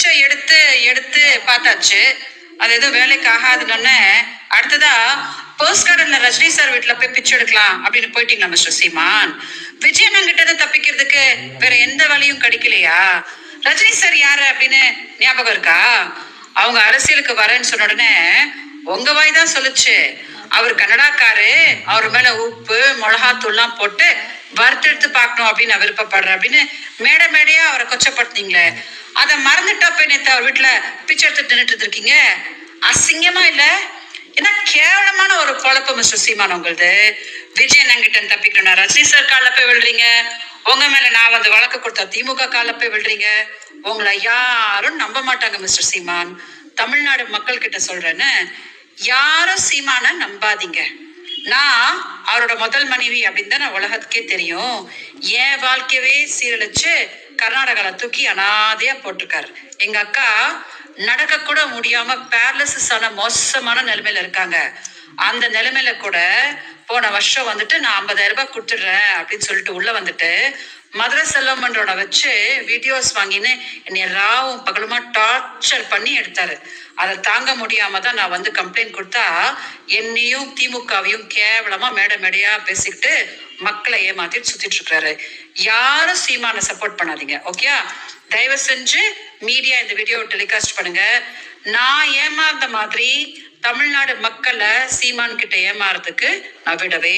பிச்சை எடுத்து எடுத்து பார்த்தாச்சு. அது எதுவும் வேலைக்கு ஆகாதுன்னு. அடுத்ததா போஸ்ட் கார்டன்ல ரஜினி சார் வீட்டுல போய் பிச்சை எடுக்கலாம் அப்படின்னு போயிட்டீங்களா மிஸ்டர் சீமான்? விஜயன் கிட்ட இருந்து தப்பிக்கிறதுக்கு வேற எந்த வழியும் கிடைக்கலையா? ரஜினி சார் யாரு அப்படின்னு ஞாபகம் இருக்கா? அவங்க அரசியலுக்கு வரேன்னு சொன்ன உடனே உங்க வாய் தான் சொல்லுச்சு. அவர் கன்னடாக்காரு அவர் மேல உப்பு மிளகாத்தூள்லாம் போட்டு வறுத்தெடுத்து பார்க்கணும் அப்படின்னு நான் விருப்பப்படுறேன் அப்படின்னு மேடை மேடையா அவரை கொச்சப்படுத்தினீங்களே. அதை மறந்துட்டா போய் நேத்து அவர் வீட்டுல பிச்சை எடுத்து நின்றுட்டு இருக்கீங்க அசிங்கமா இல்ல? ஏன்னா கேவலமான ஒரு குழப்பம் மிஸ்டர் சீமான் உங்களுது. விஜயன் அங்கிட்ட தப்பிக்கணும் ரஜினி சார் காலில் போய் விழுறீங்க. உங்க மேல நான் வந்து வழக்கு கொடுத்த திமுக காலில் போய் விழுறீங்க. உங்களை யாரும் நம்ப மாட்டாங்க மிஸ்டர் சீமான். தமிழ்நாடு மக்கள் கிட்ட சொல்றேன்னு யாரும் சீமான நம்பாதீங்க. நான் அவரோட முதல் மனைவி அப்படின்னு தான் நான் உலகத்துக்கே தெரியும். என் வாழ்க்கையவே சீரழிச்சு கர்நாடகால தூக்கி அனாதையா போட்டிருக்காரு. எங்க அக்கா நடக்க கூட முடியாம பேரலிசிஸ் ஆன மோசமான நிலைமையில இருக்காங்க. அந்த நிலைமையில கூட போன வருஷம் வந்துட்டு நான் ஐம்பதாயிரம் ரூபாய் கொடுத்துடுறேன் அப்படின்னு சொல்லிட்டு உள்ள வந்துட்டு மதுரை செல்வமன்றோட வச்சு வீடியோஸ் வாங்கின்னு என்னை ராவும் பகலுமா டார்ச்சர் பண்ணி எடுத்தாரு. அதை தாங்க முடியாம தான் நான் வந்து கம்ப்ளைண்ட் கொடுத்தா என்னையும் திமுகவையும் கேவலமா மேடை மேடையா பேசிக்கிட்டு மக்களை ஏமாத்திட்டு சுத்திட்டு இருக்கிறாரு. யாரும் சீமான சப்போர்ட் பண்ணாதீங்க ஓகே தயவு செஞ்சு மீடியா இந்த வீடியோ டெலிகாஸ்ட் பண்ணுங்க. நான் ஏமாந்த மாதிரி தமிழ்நாடு மக்களை சீமான் கிட்ட ஏமாறதுக்கு நான் விடவே